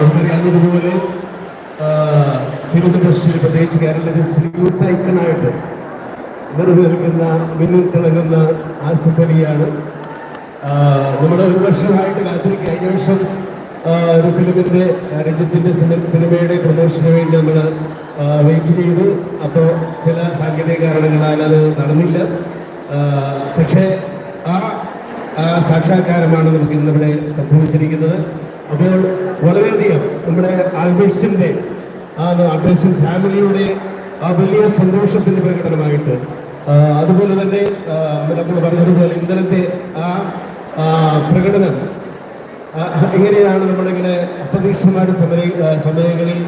നമുക്കറിയാവുന്നതുപോലെ ഫിലിം ഇൻഡസ്ട്രിയിൽ പ്രത്യേകിച്ച് കേരള ഇൻഡസ്ട്രി യൂത്ത് ഐക്കണായിട്ട് നിറഞ്ഞു നിൽക്കുന്ന മിന്നിൽ തിളങ്ങുന്ന ആസിഫ് അലിയാണ്. നമ്മൾ ഒരു വർഷമായിട്ട് കാത്തിരിക്കുക. കഴിഞ്ഞ വർഷം ഒരു ഫിലിമിന്റെ ആ, സിനിമയുടെ പ്രൊമോഷന് വേണ്ടി നമ്മൾ വെയിറ്റ് ചെയ്തു. അപ്പോൾ ചില സാങ്കേതിക കാരണങ്ങളാൽ അത് നടന്നില്ല. പക്ഷേ ആ സാക്ഷാത്കാരമാണ് നമുക്ക് ഇന്നിവിടെ സംഭവിച്ചിരിക്കുന്നത്. അപ്പോൾ വളരെയധികം നമ്മുടെ ആൽബേസിന്റെ ആ ആൽബേഴ്സൻ ഫാമിലിയുടെ ആ വലിയ സന്തോഷത്തിന്റെ പ്രകടനമായിട്ട് അതുപോലെ തന്നെ നമ്മൾ പറഞ്ഞതുപോലെ ഇന്നലത്തെ ആ പ്രകടനം എങ്ങനെയാണ് നമ്മളിങ്ങനെ അപ്രതീക്ഷിതമായ സമയ ആ, സമയങ്ങളിൽ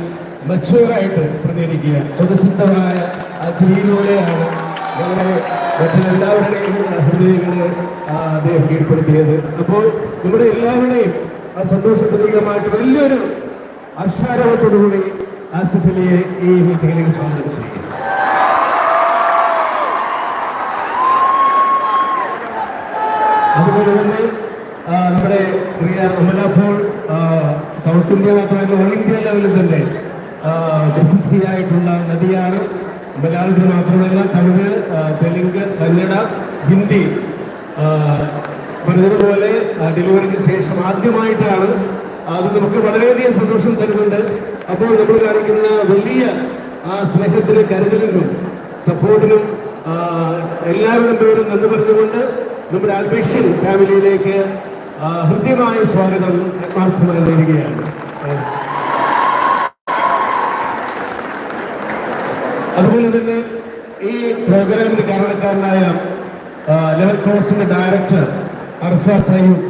മെച്ചുവറായിട്ട് പ്രതികരിക്കുക? സ്വതസിദ്ധമായ ആ ചിരിയിലൂടെയാണ് ഞങ്ങളെ മറ്റെല്ലാവരുടെയും ഹൃദയങ്ങളെ അദ്ദേഹം കീഴ്പ്പെടുത്തിയത്. അപ്പോൾ നമ്മുടെ എല്ലാവരുടെയും ആ സന്തോഷ പ്രതീകമായിട്ട് വലിയൊരു അക്ഷാരവത്തോടുകൂടി ആസിഫ് അലിയെ ഈ മീറ്റിംഗിലേക്ക് സ്വാഗതം ചെയ്യുന്നു. അതുപോലെ തന്നെ നമ്മുടെ പ്രിയ അമല പോൾ സൗത്ത് ഇന്ത്യ മാത്രമല്ല ഓൾ ഇന്ത്യ ലെവലിൽ തന്നെ പ്രസിദ്ധിയായിട്ടുള്ള നദിയാണ്. മലയാളത്തിൽ മാത്രമല്ല തമിഴ് തെലുങ്ക് കന്നഡ ഹിന്ദി പറഞ്ഞതുപോലെ ഡെലിവറിക്ക് ശേഷം ആദ്യമായിട്ടാണ്. അത് നമുക്ക് വളരെയധികം സന്തോഷം തരുന്നുണ്ട്. അപ്പോൾ നമ്മൾ കാണിക്കുന്ന വലിയ ആ സ്നേഹത്തിനും കരുതലിനും സപ്പോർട്ടിനും എല്ലാവരുടെ പേരും നന്ദി പറഞ്ഞുകൊണ്ട് നമ്മുടെ അൽബേഷ്യൻ ഫാമിലിയിലേക്ക് ഹൃദ്യമായ സ്വാഗതം ആത്മാർത്ഥമായി നേരുകയാണ്. അതുപോലെ തന്നെ ഈ പ്രോഗ്രാമിന് കാരണക്കാരനായ ലെവൽ ക്രോസിന്റെ ഡയറക്ടർ അർഫ സയ്യൂബ്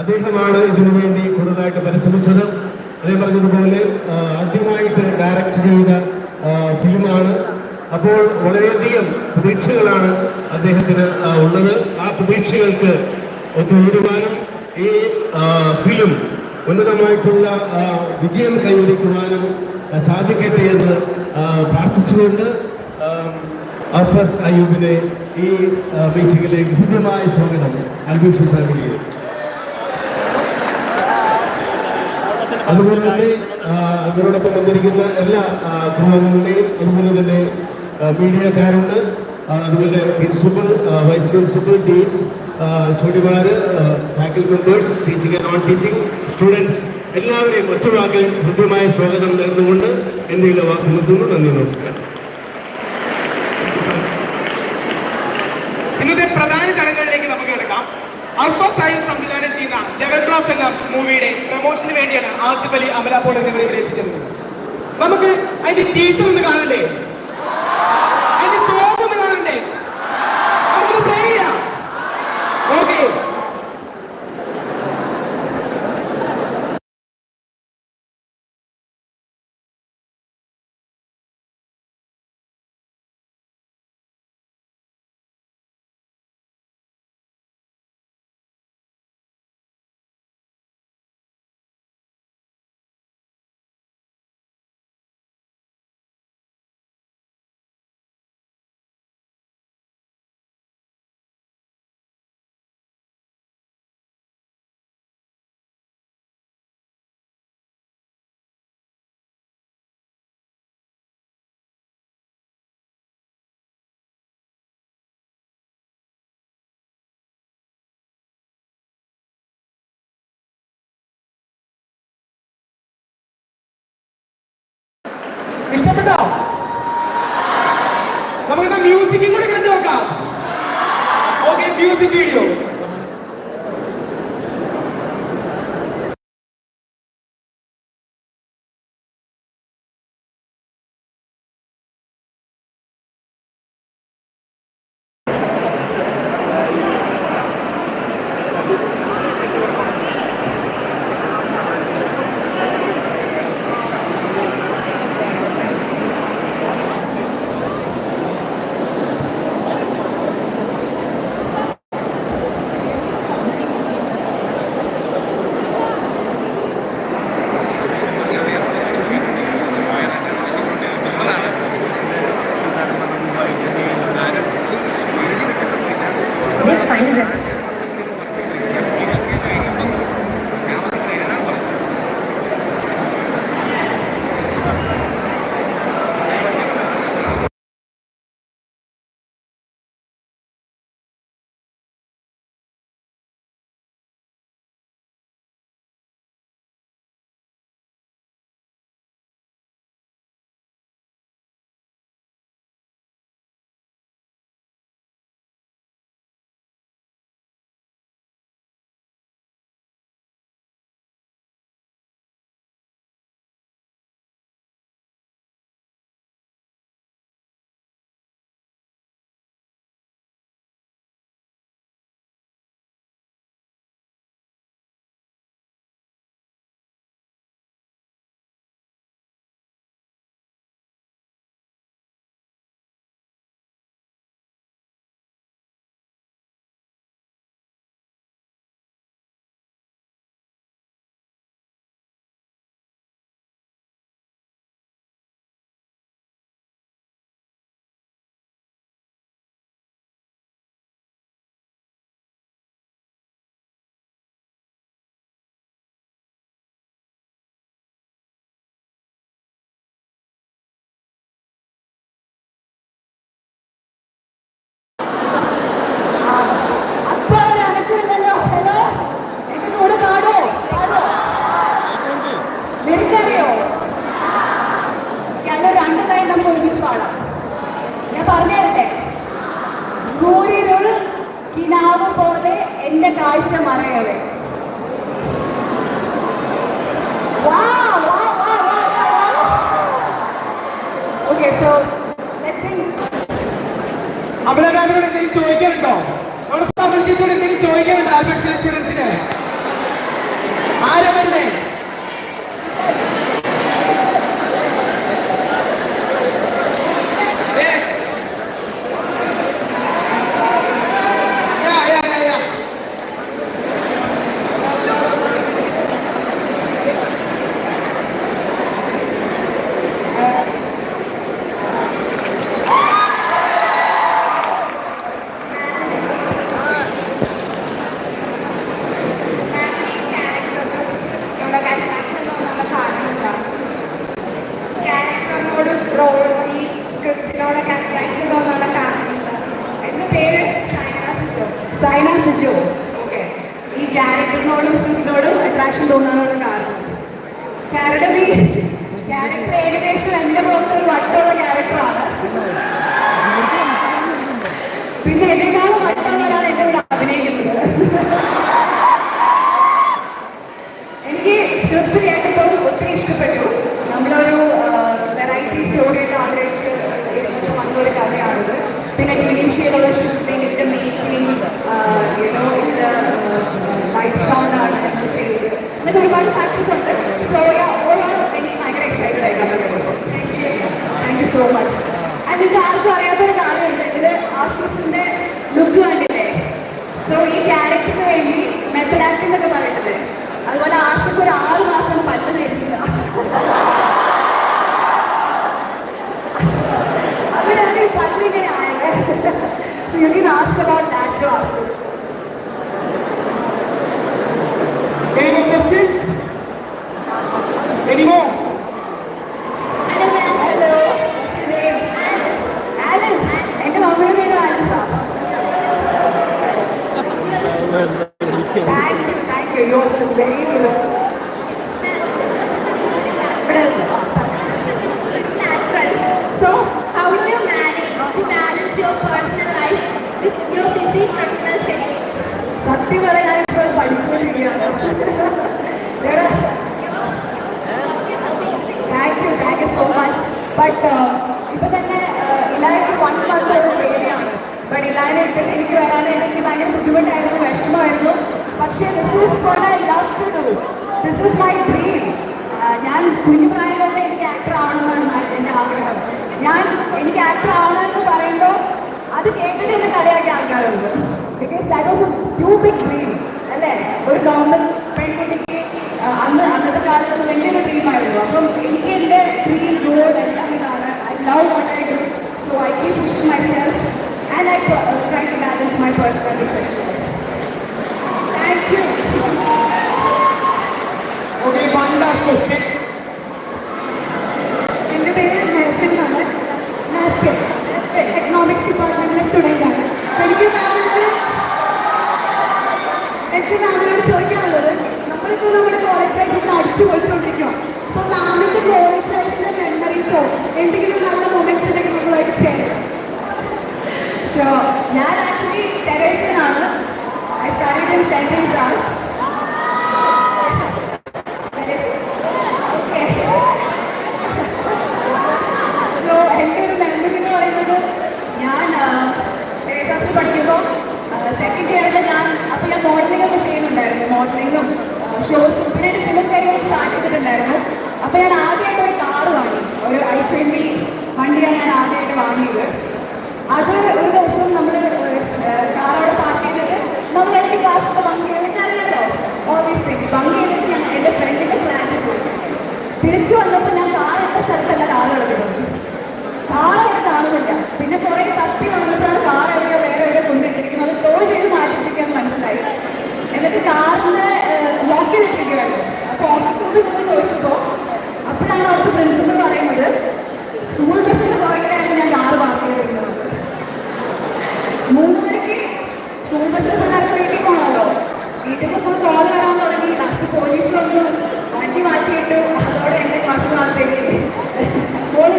അദ്ദേഹമാണ് ഇതിനു വേണ്ടി കൂടുതലായിട്ട് പരിശ്രമിച്ചത്. അതേ പറഞ്ഞതുപോലെ ആദ്യമായിട്ട് ഡയറക്റ്റ് ചെയ്ത ഫിലിമാണ്. അപ്പോൾ വളരെയധികം പ്രതീക്ഷകളാണ് അദ്ദേഹത്തിന് ഉള്ളത്. ആ പ്രതീക്ഷകൾക്ക് ഒത്തുകൂടുവാനും ഈ ഫിലിം ഉന്നതമായിട്ടുള്ള വിജയം കൈവരിക്കുവാനും സാധിക്കട്ടെ എന്ന് പ്രാർത്ഥിച്ചുകൊണ്ട് അഫസ് അയ്യൂബിനെ ഈ മീറ്റിംഗിലേക്ക് ഹൃദ്യമായ സ്വാഗതം അൽബീഷൻ ഫാമിലിയെ അതുപോലെ തന്നെ അവരോടൊപ്പം വന്നിരിക്കുന്ന എല്ലാ കുടുംബങ്ങളുടെയും അതുപോലെ തന്നെ മീഡിയക്കാരുണ്ട്. അതുപോലെ principal vice principal deans ചോടിമാര് faculty members teaching non teaching students എല്ലാവരെയും ഒറ്റവാക്കിൽ ഹൃദ്യമായ സ്വാഗതം നേർന്നുകൊണ്ട് എന്തെങ്കിലും വാക്ക് നിർത്തുന്നു നന്ദി നമസ്കാരം. ഇന്നത്തെ പ്രധാന ചടങ്ങുകളിലേക്ക് നമുക്ക് കിടക്കാം. അൽഫ സാഹിബ് സംവിധാനം ചെയ്യുന്ന ലെവൽ ക്ലാസ് എന്ന മൂവിയുടെ പ്രൊമോഷന് വേണ്ടിയാണ് ആസിഫ് അലി അമലാപോൾ എന്നിവരെ ഇവിടെ എത്തിച്ചത്. നമുക്ക് അതിന്റെ ടീച്ചർ ഒന്ന് കാണണ്ടേ? അതിന്റെ സോങ് കാണണ്ടേ? നമുക്ക് പ്ലേ ചെയ്യാം. ഓക്കെ ഇഷ്ടപ്പെട്ടോ നമുക്ക് മ്യൂസിക്കും കൂടി കണ്ടു നോക്കാം ഓക്കെ മ്യൂസിക് വീഡിയോ. എന്തെങ്കിലും തമിഴ് ചേച്ചിയോട് എന്തെങ്കിലും ചോദിക്കാനുണ്ടോ? ആൽബർട്ട് സ്റ്റുഡൻസിന് ആരാ വരുന്നേ Yes. Yeah, yeah, yeah, yeah. ക്യാരക്ടറിനോട് റോൾ ഈ സ്ക്രിപ്റ്റിനോടൊക്കെ അട്രാക്ഷൻ തോന്നാനുള്ള കാരണം എന്റെ പേര് സൈന സിജോ സൈന സിജു ഓക്കെ ഈ ക്യാരക്ടറിനോടും സ്ക്രിപ്റ്റിനോടും അട്രാക്ഷൻ തോന്നാനുള്ള കാരണം. ക്യാരക്ടർ ക്യാരക്ടർ ഏകദേശം എന്റെ പുറത്ത് ഒരു വട്ടമുള്ള ക്യാരക്ടറാണ് പിന്നെ എന്നെക്കാളും വട്ടമുള്ളവരാണ് എന്റെ കൂടെ അഭിനയിക്കുന്നത്. എനിക്ക് സ്ക്രിപ്റ്റ് കേട്ടപ്പോൾ ഒത്തിരി ഇഷ്ടപ്പെട്ടു. നമ്മളൊരു വെറൈറ്റി സ്റ്റോറിയൊക്കെ ആഗ്രഹിച്ച് വന്നൊരു കഥയാണിത്. പിന്നെ ഇനീഷ്യലുള്ള ഷൂട്ടിംഗ് ഇതിന്റെ മേക്കിംഗ് യുനോ ഇത് ലൈറ്റ് സൗണ്ട് ആണ് നമ്മൾ ചെയ്തത് അങ്ങനത്തെ ഒരുപാട് ഫാക്ടേഴ്സ് ഉണ്ട്. സോ ഓരോ എനിക്ക് ഭയങ്കര എക്സൈറ്റഡ് ആയി thank you so much and ഇത് ആർക്കും അറിയാത്തൊരു കാര്യമുണ്ട്. ഇതിൽ ആസ്ട്രസിന്റെ ലുക്ക് കണ്ടില്ലേ? സോ ഈ ക്യാരക്ടറിന് വേണ്ടി മെത്തഡ് ആക്ടിംഗ് എന്നൊക്കെ പറയുന്നത്. You can ask about that ഇപ്പൊ തന്നെ ഇലായ്ക്ക് വൺ മന്ത് ഒരു പേടിയാണ്. ബട്ട് ഇലാനെ എടുത്തിട്ട് എനിക്ക് വരാൻ എനിക്ക് ഭയങ്കര ബുദ്ധിമുട്ടായിരുന്നു വിഷമമായിരുന്നു. പക്ഷേ this is I love to do this is my dream ഞാൻ കുഞ്ഞുപ്രായം തന്നെ എനിക്ക് ആക്ടർ ആവണമെന്നാണ് എന്റെ ആഗ്രഹം. ഞാൻ എനിക്ക് ആക്ടർ ആവണമെന്ന് പറയുമ്പോൾ അത് കേട്ടിട്ട് എന്നെ കളിയാക്കിയ ആൾക്കാരുണ്ട്. Because that was too big dream അല്ലേ? ഒരു നോർമൽ പെൺകുട്ടിക്ക് അന്ന് അന്നത്തെ കാലത്ത് വലിയൊരു ഡ്രീമായിരുന്നു അപ്പം എനിക്ക് എന്റെ ഡ്രീം ഗോൾ എല്ലാം ഇതാണ്. I love what I do so I keep pushing myself and I try to balance my personal professional thank you Okay, one last question. എൻ്റെ പേര് നഴ്സിൻ എന്നാണ് നഴ്സിൻ എക്കണോമിക്സ് ഡിപ്പാർട്ട്മെന്റിലെ സ്റ്റുഡൻ്റ് ആണ് അപ്പോൾ എനിക്ക് മാമിനോട് മെമ്മറീസോ എന്തെങ്കിലും നല്ല മൊമെന്റ്സ് ഉണ്ടെങ്കിൽ നമ്മളായിട്ട് ഷെയർ ചെയ്യാം. ഷോ ഞാൻ actually ടെറേസിനാണ് I start in central class so എന്റെ ഒരു മെമ്മറി എന്ന് പറയുന്നത് ഞാൻ ക്ലാസ്സിൽ പഠിക്കുമ്പോൾ സെക്കൻഡ് ഇയറിൽ ഞാൻ അപ്പോൾ ഞാൻ മോഡലിംഗ് ഒക്കെ ചെയ്യുന്നുണ്ടായിരുന്നു. മോഡലിങ്ങും ഷോസും പിന്നെ ഒരു ഫിലിം കരിയർ സ്റ്റാർട്ട് ചെയ്തിട്ടുണ്ടായിരുന്നു. അപ്പോൾ ഞാൻ ആദ്യമായിട്ട് ഒരു കാർ വാങ്ങി. ഒരു ഐ ട്വന്റി വണ്ടിയാണ് ഞാൻ ആദ്യമായിട്ട് വാങ്ങിയത്. അത് ഒരു ദിവസം നമ്മൾ കാറോട് പാർക്ക് ചെയ്തിട്ട് നമ്മൾ എനിക്ക് ക്ലാസ്സൊക്കെ ഭംഗി ചെയ്തിട്ട് അറിയാലോ ഓൾ ദീസ് തിങ്സ് ഭംഗി ചെയ്തിട്ട് ഞാൻ എന്റെ ഫ്രണ്ടിന്റെ ഫ്ലാറ്റിൽ പോയി. തിരിച്ചു വന്നപ്പോൾ ഞാൻ കാറിട്ട സ്ഥലത്തല്ല കാർ കിടക്കുന്നത് കാർ അവിടെ കാണുന്നില്ല പിന്നെ കുറെ തപ്പി നടന്നിട്ടാണ് കാർ എവിടെയോ വേറെ എവിടെ കൊണ്ടിട്ടിരിക്കുന്നത് അത് ടോ ചെയ്ത് മാറ്റിപ്പിക്കാന്ന് മനസ്സിലായി. എന്നിട്ട് കാറിന് ലോക്ക് അപ്പൊ അപ്പോൾ ഓഫീസിനോട് ചെന്ന് ചോദിച്ചപ്പോൾ അപ്പോഴാണ് അവിടുത്തെ പ്രിൻസിപ്പൾ സ്കൂൾ ബസ്സിന്റെ പുറകിലായിരുന്നു ഞാൻ കാർ പാർക്ക് ചെയ്തിരുന്നത്. സ്കൂൾ ബസ്സിൽ പിള്ളേർക്ക് വീട്ടിൽ വീട്ടിൽ നിന്ന് കോൾ വരാൻ തുടങ്ങി. ലാസ്റ്റ് പോലീസ് വന്നു വണ്ടി മാറ്റിയിട്ടു അതോടെ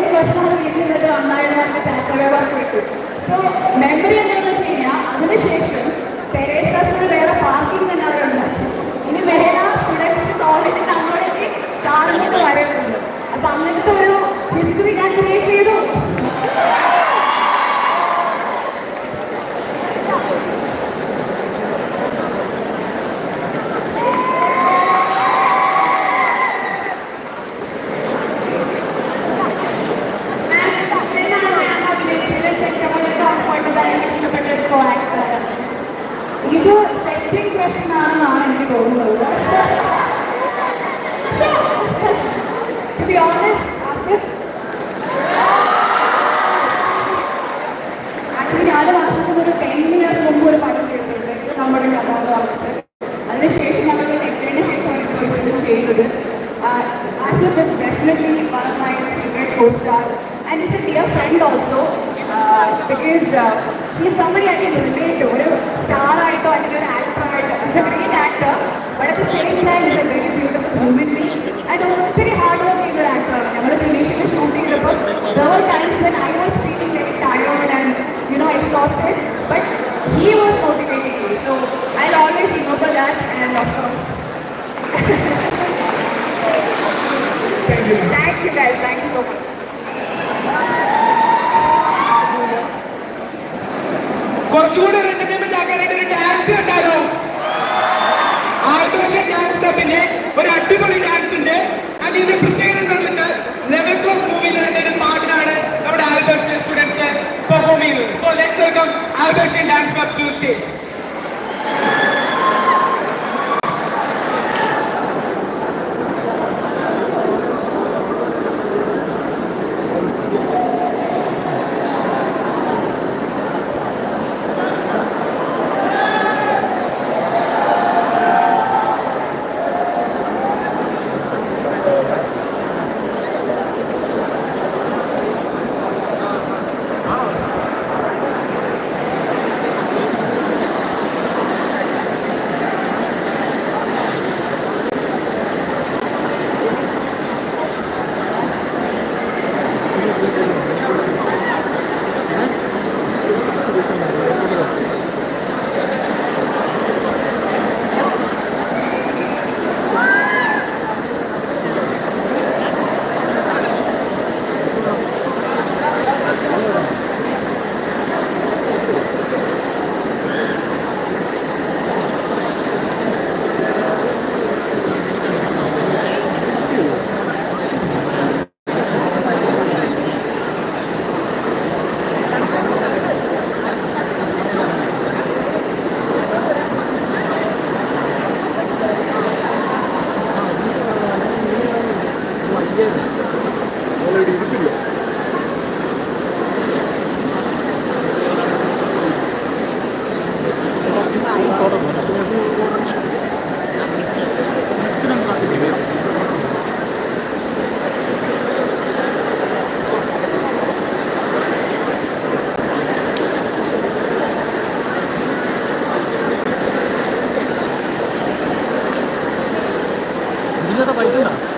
ദിവസം നമ്മൾ വീട്ടിൽ നിന്നിട്ട് നന്നായിട്ട് നമുക്ക് ചാറ്റവേവർക്ക് കിട്ടും സോ മെമ്മറി എന്താണെന്ന് വെച്ച് കഴിഞ്ഞാൽ അതിനുശേഷം വേറെ പാർക്കിംഗ് തന്നെ അവരുണ്ടാക്കി ഇനി വേറെ സ്റ്റുഡൻസ് കോളേജിൽ അങ്ങോട്ടേക്ക് കാറിലോട്ട് വരേണ്ടതുണ്ട് അപ്പൊ ഒരു ഹിസ്റ്ററി ഞാൻ ക്രിയേറ്റ് ചെയ്തു. ഇതിലൊക്കെ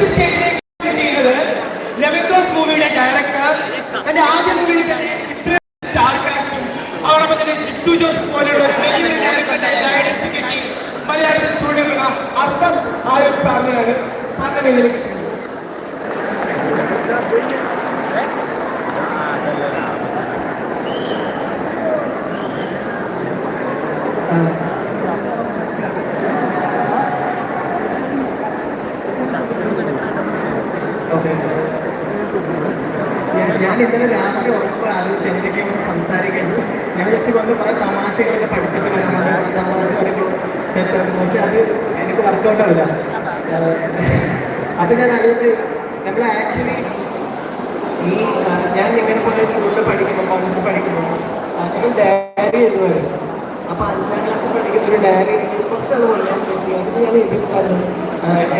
ചെയ്യുന്നത് ലെവൻ ക്ലാസ് മൂവിയുടെ ഡയറക്ടർ എന്റെ ആദ്യ മൂവിയിൽ തന്നെ ഇത്രയും സ്റ്റാർ കാസ്റ്റും അതോടൊപ്പം ജോസ് പോലെയുള്ള വലിയൊരു ഡയറക്ടറുടെ ഗൈഡൻസ് കിട്ടി മലയാളത്തിൽ ചൂടുന്ന അർബസ് ആയുർ സാറിനാണ് സാറിന്റെ മേലിലേക്ക് ക്ഷണിക്കുന്നത് ഓക്കെ ഞാൻ ഞാൻ ഇന്നലെ രാത്രി ഉറപ്പ് ആലോചിച്ച് എന്തൊക്കെയാണ് സംസാരിക്കുന്നത് ഞാൻ വെച്ച് കൊണ്ട് കുറെ തമാശകളൊക്കെ പഠിച്ചിട്ട് വരാൻ തമാശകളൊക്കെ സെറ്റ് ആക്കും പക്ഷെ അത് എനിക്ക് വർക്കൗട്ട് ആവില്ല. അപ്പൊ ഞാൻ ആലോചിച്ച് നമ്മൾ ആക്ച്വലി ഈ ഞാൻ ഇങ്ങനെ പോലെ സ്കൂളിൽ പഠിക്കുമ്പോൾ കോളേജിൽ പഠിക്കുമ്പോൾ അധികം ഡയറി എഴുതുമായിരുന്നു അപ്പൊ അഞ്ചാം ക്ലാസ്സിൽ പഠിക്കുന്ന ഒരു ഡയറി കുറച്ച് അത് വളരെ പറ്റി അതിന് ഞാൻ എഴുതിക്കായിരുന്നു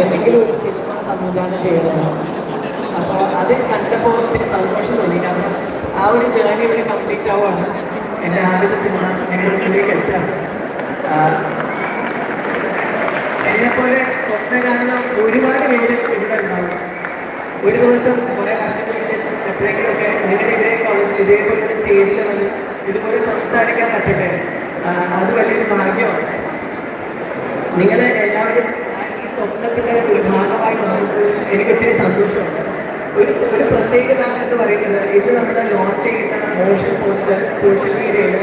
എന്തെങ്കിലും ഒരു സിനിമ സംവിധാനം ചെയ്യണം. അപ്പൊ അത് കണ്ടപ്പോൾ ഒത്തിരി സന്തോഷം തോന്നി. കാരണം ആ ഒരു ജേർണി ഇവിടെ കംപ്ലീറ്റ് ആവുകയാണ് എന്റെ ആദ്യത്തെ സിനിമ എന്റെ എത്താം. എന്നെപ്പോലെ സ്വപ്ന കാണുന്ന ഒരുപാട് പേര് ഇവിടെ ഉണ്ടാവും. ഒരു ദിവസം കുറെ വർഷങ്ങൾക്ക് ശേഷം എപ്പോഴെങ്കിലുമൊക്കെ നിങ്ങളുടെ ഇതേ കോളേജിൽ ഇതേപോലെ ഒരു സ്റ്റേജിൽ വന്ന് ഇതുപോലെ സംസാരിക്കാൻ പറ്റട്ടെ? അത് വലിയൊരു ഭാഗ്യമാണ്. നിങ്ങളെ എല്ലാവരും ഈ സ്വപ്നത്തിന്റെ ഒരു ഭാഗമായി മാറുന്നത് എനിക്ക് ഒത്തിരി സന്തോഷമുണ്ട്. ഒരു ഒരു പ്രത്യേകത എന്ന് പറയുന്നത്. ഇത് നമ്മുടെ ലോഞ്ച് ചെയ്ത മോഷൻ പോസ്റ്റർ സോഷ്യൽ മീഡിയയിൽ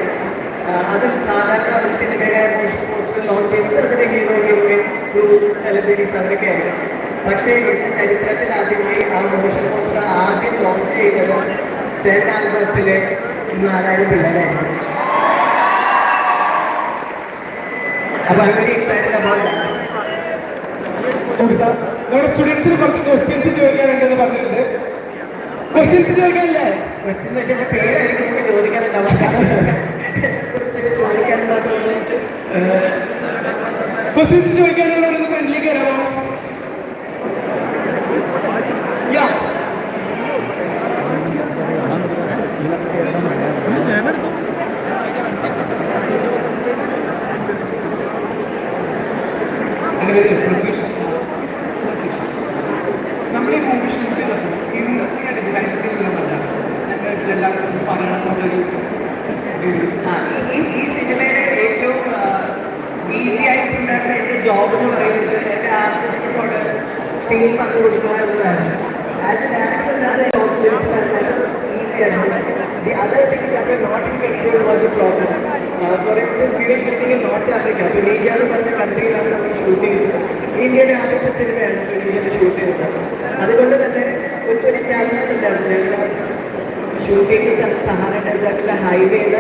അത് സാധാരണ ഒരു സിനിമയുടെ മോഷൻ പോസ്റ്റർ ലോഞ്ച് ചെയ്യുന്നത് അതിന്റെ ഹീറോ ഹീറോയിൻ സെലിബ്രിറ്റീസ് അവരൊക്കെയാണ് പക്ഷേ ഇന്ന് ചരിത്രത്തിൽ ആദ്യമായി ആ മോഷൻ പോസ്റ്റർ ആദ്യം ലോഞ്ച് ചെയ്തത് സെന്റ് ആൽബർട്സിലെ നാലായിരം പിള്ളേരായിരുന്നു അപ്പൊ അങ്ങനെ എക്സൈറ്റഡ് അബൌട്ട് ഓക്കെ നമ്മുടെ സ്റ്റുഡൻസിന് കുറച്ച് ക്വസ്റ്റ്യൻസ് ചോദിക്കാനുണ്ടെന്ന് പറഞ്ഞിട്ടുണ്ട്. ക്വസ്റ്റ്യൻസ് ചോദിക്കാനില്ലേ? ക്വസ്റ്റ്യൻ വെച്ചാൽ പേരായിരിക്കും നമുക്ക് ചോദിക്കാനുണ്ടാവും. ക്വസ്റ്റ്യൻസ് ചോദിക്കാനുള്ളവരൊന്ന് എന്ന് പറഞ്ഞ കൺട്രിയിലാണ് നമ്മൾ ഷൂട്ട് ചെയ്യുന്നത് ഇന്ത്യയുടെ ആദ്യത്തെ സിനിമയാണ് ഇന്ത്യയിൽ ഷൂട്ട് ചെയ്യുന്നത് അതുകൊണ്ട് തന്നെ ഒരു ഒരു ചാലഞ്ച് ഉണ്ടായിരുന്നു ഷൂട്ടിംഗ് സഹാര ഡെസേർട്ടിലെ ഹൈവേയിൽ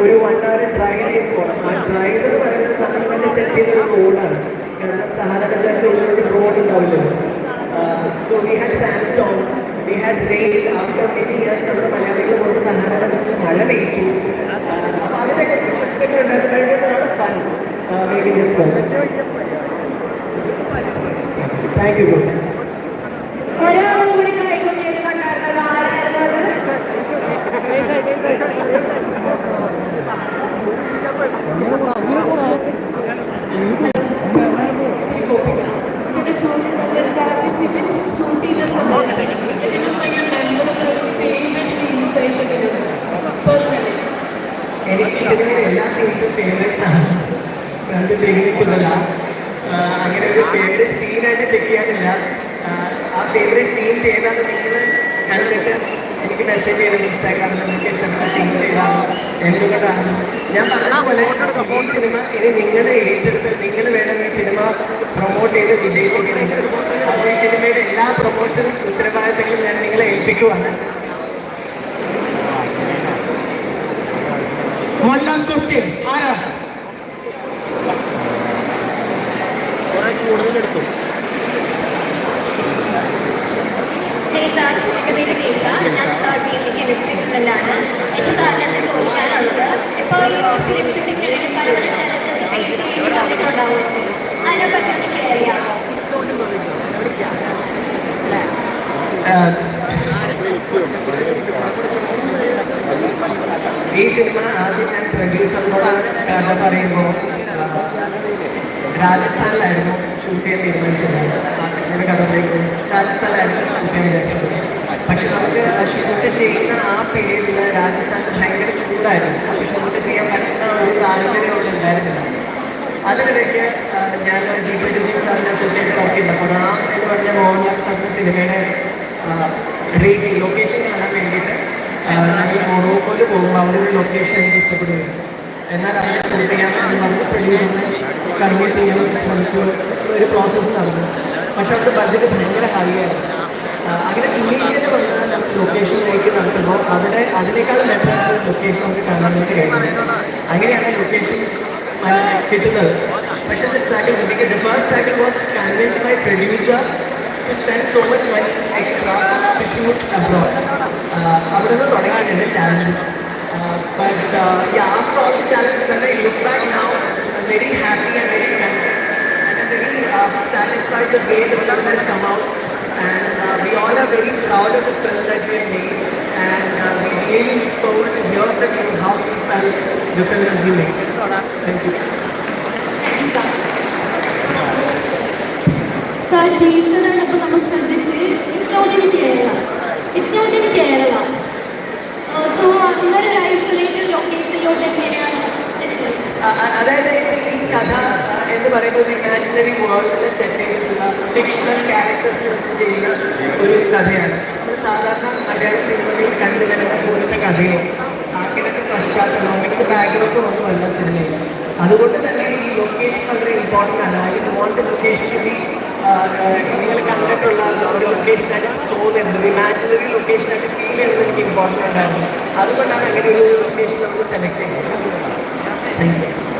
ഒരു വൺ അവർ ഡ്രൈവ് ചെയ്ത് പോകണം ആ ഡ്രൈവ് എന്ന് പറയുന്നത് നമ്മൾ തന്നെ സെറ്റ് ചെയ്ത ഒരു റോഡാണ് കാരണം സഹാര ഡെസേർട്ടിൽ ഒരു റോഡ് ഉണ്ടാവില്ലല്ലോ so we had sand stone we had rail after many years നമ്മുടെ മലയാളികൾ കൊണ്ട് സഹാര ഡെസേർട്ടിൽ മഴ പെയ്ച്ചു അപ്പോൾ അതിനൊക്കെ പ്രശ്നങ്ങൾ ഉണ്ടായിരുന്നു താങ്ക് യു ഒരാളും കൂടി കൈകൊണ്ടിട്ട് കണ്ടായിരുന്നല്ലോ ആരായിരുന്നു അത് ഷൂട്ട് ചെയ്ത സമയത്ത് ഇതിനും ഭയങ്കര മെമ്മറബിൾ ഫേവറേറ്റ് സീൻസ് ആയിട്ട് പേഴ്സണലി എനിക്ക് എല്ലാ സീൻസും ഫേവറേറ്റ് ആണ് രണ്ട് ബിഗിനിക്കുള്ള അങ്ങനെ ഒരു ഫേവറേറ്റ് സീനായിട്ട് ചെക്ക് ചെയ്യാനില്ല. ആ, ഫേവറേറ്റ് സീൻ ഏതാണെന്ന് നിങ്ങൾ കണ്ടിട്ട് എനിക്ക് മെസ്സേജ് ചെയ്ത് ഇൻസ്റ്റാഗ്രാമിൽ നിങ്ങൾക്ക് ഇഷ്ടപ്പെട്ട സീൻ ഏതാണ് എന്തുകൊണ്ടാണ്? ഞാൻ പറഞ്ഞ പോലെ ഈ സിനിമ ഇനി നിങ്ങൾ ഏറ്റെടുത്ത് നിങ്ങൾ വേണം സിനിമ പ്രൊമോട്ട് ചെയ്ത് വിജയിപ്പിക്കുന്നത് അപ്പോൾ ഈ സിനിമയുടെ എല്ലാ പ്രൊമോഷനും ഉത്തരവാദിത്തങ്ങളും ഞാൻ നിങ്ങളെ ഏൽപ്പിക്കുവാണ്. One last question. ആരാ സാർ എന്റെ പേര് ദീപ ഞാൻ ബി എസ് സി കെമിസ്ട്രി സ്റ്റുഡന്റാണ് എനിക്ക് സാറിനെ ചോദിക്കാനുള്ളത് ഇപ്പോൾ ഈ ഫിലിം ഷൂട്ടിങ്ങിനിടയിൽ പല പല ചലഞ്ചസ് വന്നിട്ടുണ്ടാവും അതിനെപ്പറ്റി ഒന്ന് ഷെയർ എടുത്തു ഈ സിനിമ ആദ്യം ഞാൻ പ്രൊഡ്യൂസറിനോട് കഥ പറയുമ്പോൾ രാജസ്ഥാനിലായിരുന്നു ഷൂട്ട് ചെയ്യാൻ തീരുമാനിച്ചത്. കാസർഗോഡ് കടലിലേക്ക് രാജസ്ഥാനിലായിരുന്നു ഷൂട്ട് ചെയ്യാൻ വിചാരിച്ചത് പക്ഷെ നമുക്ക് ഷൂട്ട് ചെയ്യുന്ന ആ പേരിൽ രാജസ്ഥാൻ ഭയങ്കര ചൂടായിരുന്നു. അപ്പോൾ ഷൂട്ട് ചെയ്യാൻ പറ്റുന്ന ഒരു സാഹചര്യം അവിടെ ഉണ്ടായിരുന്നില്ല. അതിനിടയ്ക്ക് ഞാൻ ജി പി ടി സാറിന്റെ അസോസിയേറ്റ് വർക്ക് ചെയ്തപ്പോൾ ആ എന്ന് പറഞ്ഞ മോഹൻലാൽ സാറിന്റെ സിനിമയുടെ റേറ്റ് ലൊക്കേഷൻ കാണാൻ വേണ്ടിയിട്ട് ഞങ്ങൾ മൊറോക്കോയിൽ പോകുമ്പോൾ അവിടെ ഒരു ലൊക്കേഷൻ എനിക്ക് ഇഷ്ടപ്പെടുകയും എന്നാൽ അവരെ എന്ന് പറഞ്ഞ് പ്രൊഡ്യൂസറിനെ കൺവിൻസ് ചെയ്യാൻ ശ്രമിക്കുക ഒരു പ്രോസസ്സ് നടന്നു. പക്ഷെ അവിടുത്തെ ബഡ്ജറ്റ് ഭയങ്കര ഹൈ ആയിരുന്നു. ആ, അങ്ങനെ ഇമ്മീഡിയറ്റ് വന്ന നമുക്ക് ലൊക്കേഷനിലേക്ക് നടത്തുമ്പോൾ അവിടെ അതിനേക്കാളും ബെറ്റർ ലൊക്കേഷൻ നമുക്ക് കാണാൻ വേണ്ടി കഴിയുന്നത്. അങ്ങനെയാണ് ലൊക്കേഷൻ കിട്ടുന്നത്. പക്ഷേ എനിക്ക് the first struggle was convince by producer to spend so much money extra shoot abroad അവിടെ നിന്ന് തുടങ്ങാനുണ്ട് challenges But after all the challenges തന്നെ look back now very happy and very content and I'm very uh, satisfied the way the film has come out. And uh, we all are very proud of the film that we have made. And uh, we really look forward to hear from you how you felt the film has been made. Thank you. Sir ടീച്ചറാണ് ഇപ്പോൾ നമ്മൾ ശ്രദ്ധിച്ച് it's not in Kerala it's not in Kerala അതായത് ഈ കഥ എന്ന് പറയുന്നത് ഒരു ഇമാജിനറി വേൾഡിൽ സെറ്റ് ചെയ്തിട്ടുള്ള ഫിക്ഷണൽ ക്യാരക്ടേഴ്സ് വെച്ച് ചെയ്യുന്ന ഒരു കഥയാണ്. നമ്മൾ സാധാരണ മലയാള സിനിമകളിൽ കണ്ടുവരുന്ന പോലത്തെ കഥയോ അങ്ങനത്തെ പശ്ചാത്തലമോ അങ്ങനത്തെ ബാക്ക്ഗ്രൗണ്ടോ ഒന്നുമല്ല സിനിമയിൽ. അതുകൊണ്ട് തന്നെ ഈ ലൊക്കേഷൻ വളരെ ഇമ്പോർട്ടന്റ് ആണ്. ഐ വോണ്ട് ലൊക്കേഷൻ ബി നിങ്ങൾ കണ്ടിട്ടുള്ള ലൊക്കേഷനായിട്ട് തോന്നുന്നത്. ഇമാജിനറി ലൊക്കേഷനായിട്ട് ഫീൽ ചെയ്യുന്നത് എനിക്ക് ഇമ്പോർട്ടന്റ് ഉണ്ടായിരുന്നു അതുകൊണ്ടാണ് അങ്ങനെ ഒരു ലൊക്കേഷൻ നമ്മൾ സെലക്ട് ചെയ്യുന്നത് thank you.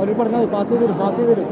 അവർ പറഞ്ഞത് പാസ് ചെയ്ത് തരും പാസ് ചെയ്ത്